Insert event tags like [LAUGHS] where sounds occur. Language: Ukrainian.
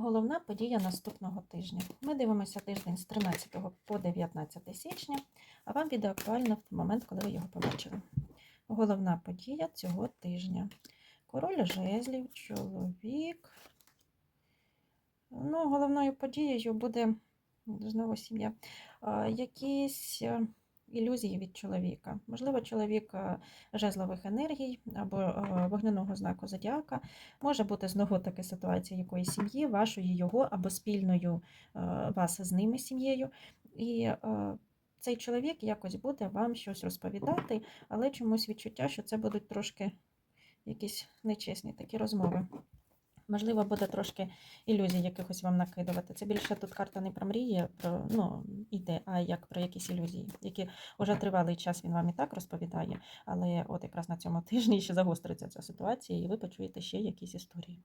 головна подія наступного тижня. Ми дивимося тиждень з 13 по 19 січня, а вам відео актуально в момент, коли ви його побачили. Головна подія цього тижня. Король жезлів, чоловік. Ну, головною подією буде знову сім'я. Якісь е, ілюзії від чоловіка. Можливо, чоловік е, жезлових енергій або е, вогняного знаку зодіака. Може бути знову таки ситуація якоїсь сім'ї, вашої, його або спільною е, вас з ними сім'єю. І цей чоловік якось буде вам щось розповідати, але чомусь відчуття, що це будуть трошки якісь нечесні такі розмови. Можливо, буде трошки ілюзій якихось вам накидувати. Це більше тут карта не про мрії, про ну, іде, а як про якісь ілюзії, які вже тривалий час він вам і так розповідає, але от якраз на цьому [LAUGHS] тижні ще загостриться ця ситуація, і ви почуєте ще якісь історії.